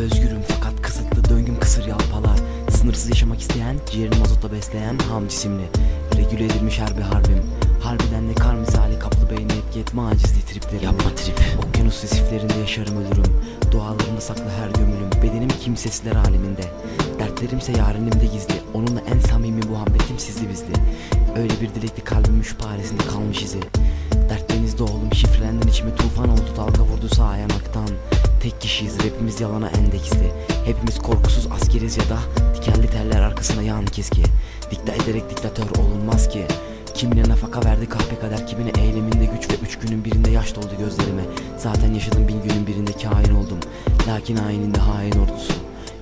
Özgürüm fakat kısıtlı döngüm kısır yalpalar. Sınırsız yaşamak isteyen ciğerini mazota besleyen ham cisimli. Regüle edilmiş harbi harbim. Harbiden ne kar misali kaplı beyni etki etme acizli triplerini Yapma trip. Okyanus sesiflerinde yaşarım ölürüm. Dualarımda saklı her gömülüm. Bedenim kimsesizler aleminde? Dertlerimse yarenimde gizli. Onunla en samimi bu muhabbetim sizli bizli. Öyle bir dilekli kalbim üç paresinde kalmış izi. Dertlerinizde oğlum şifrelendin içime tufan oldu Dalga vurdu sağ yanaktan. Tek kişiyiz hepimiz yalana endeksli. Hepimiz korkusuz askeriz ya da Dikenli teller arkasına yan keski. Dikta ederek diktatör olunmaz ki. Kimine nafaka verdi kahpe kadar Kimine eyleminde güç ve üç günün birinde yaş doldu gözlerime. Zaten yaşadım bin günün birinde kain oldum. Lakin haininde hain ordusu.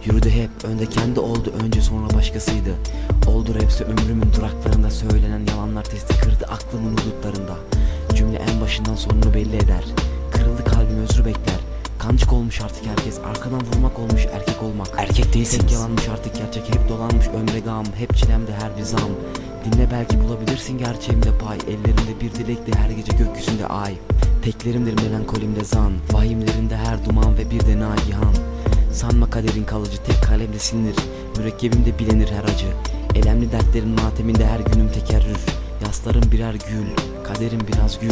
Yürüdü hep önde kendi oldu önce sonra başkasıydı. Oldu hepsi ömrümün duraklarında Söylenen yalanlar testi kırdı aklımın hudutlarında. Cümle en başından sonunu belli eder. Kırıldı kalbim özrü bekler Kancık olmuş artık herkes. Arkadan vurmak olmuş erkek olmak. Erkek değilsiniz. Tek yalanmış artık gerçek Hep dolanmış. Ömre gam Hep çilemde her bir zam. Dinle belki bulabilirsin gerçeğimde pay. Ellerimde bir dilekti her gece gökyüzünde ay. Teklerimdir melankolimde zan. Vahimlerinde her duman ve bir de nagihan. Sanma kaderin kalıcı tek kalemde silinir Mürekkebimde bilenir her acı. Elemli dertlerin mateminde her günüm tekerrür. Yaslarım birer gül Kaderim biraz gül.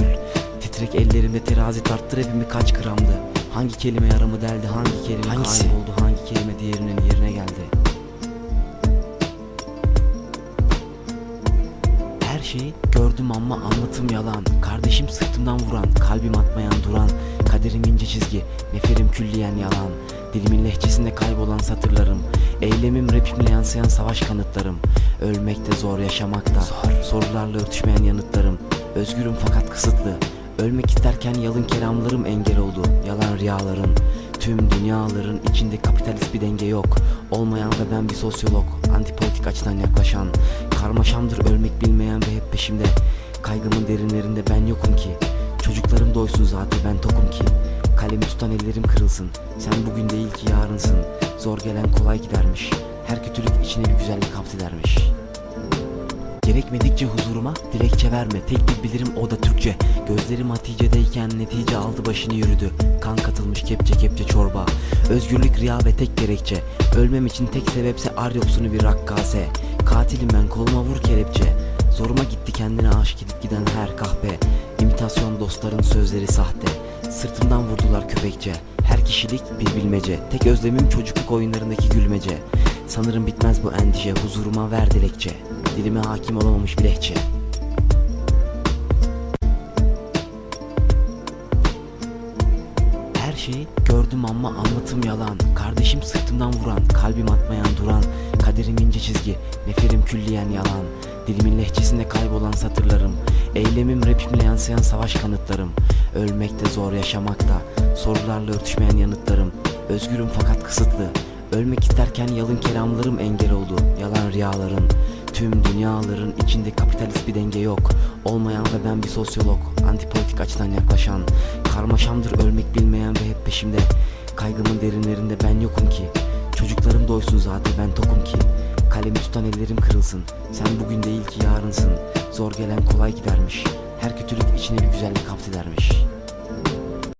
Titrek ellerimde terazi tarttır hepimi kaç gramdı Hangi kelime yaramı deldi hangi kelime Hangisi? kayboldu Hangi kelime diğerinin yerine geldi? Her şeyi gördüm ama anlatım yalan. Kardeşim sırtımdan vuran Kalbim atmayan duran. Kaderim ince çizgi Neferim külliyen yalan. Dilimin lehçesinde kaybolan satırlarım. Eylemim rapimle yansıyan savaş kanıtlarım. Ölmek de zor yaşamak da Zor. Sorularla örtüşmeyen yanıtlarım. Özgürüm fakat kısıtlı Ölmek isterken yalın kelamlarım engel oldu. Yalan rüyaların Tüm dünyaların içinde kapitalist bir denge yok. Olmayan ve ben bir sosyolog Antipolitik açıdan yaklaşan. Karmaşamdır ölmek bilmeyen ve hep peşimde. Kaygımın derinlerinde ben yokum ki. Çocuklarım doysun zaten ben tokum ki. Kalemi tutan ellerim kırılsın. Sen bugün değil ki yarınsın. Zor gelen kolay gidermiş. Her kötülük içine bir güzellik hapsedermiş Gerekmedikçe huzuruma dilekçe verme. Tek bir bilirim o da Türkçe. Gözlerim Hatice'deyken netice aldı başını yürüdü. Kan katılmış kepçe kepçe çorba. Özgürlük riya ve tek gerekçe. Ölmem için tek sebepse ar yoksunu bir rakkase. Katilim ben koluma vur kelepçe. Zoruma gitti kendine aşık edip giden her kahpe. İmitasyon dostların sözleri sahte. Sırtımdan vurdular köpekçe. Her kişilik bir bilmece. Tek özlemim çocukluk oyunlarındaki gülmece Sanırım bitmez bu endişe Huzuruma ver dilekçe. Dilime hakim olamamış bir lehçe Her şeyi gördüm ama anlatım yalan. Kardeşim sırtımdan vuran Kalbim atmayan duran. Kaderim ince çizgi Neferim külliyen yalan. Dilimin lehçesinde kaybolan satırlarım. Eylemim rapimle yansıyan savaş kanıtlarım. Ölmek de zor yaşamak da. Sorularla örtüşmeyen yanıtlarım. Özgürüm fakat kısıtlı Ölmek isterken yalın kelamlarım engel oldu. Yalan rüyaların Tüm dünyaların içinde kapitalist bir denge yok. Olmayan ve ben bir sosyolog Antipolitik açıdan yaklaşan Karmaşamdır ölmek bilmeyen ve hep peşimde. Kaygımın derinlerinde ben yokum ki. Çocuklarım doysun zaten ben tokum ki. Kalemi tutan ellerim kırılsın. Sen bugün değil ki yarınsın. Zor gelen kolay gidermiş. Her kötülük içine bir güzellik hapsedermiş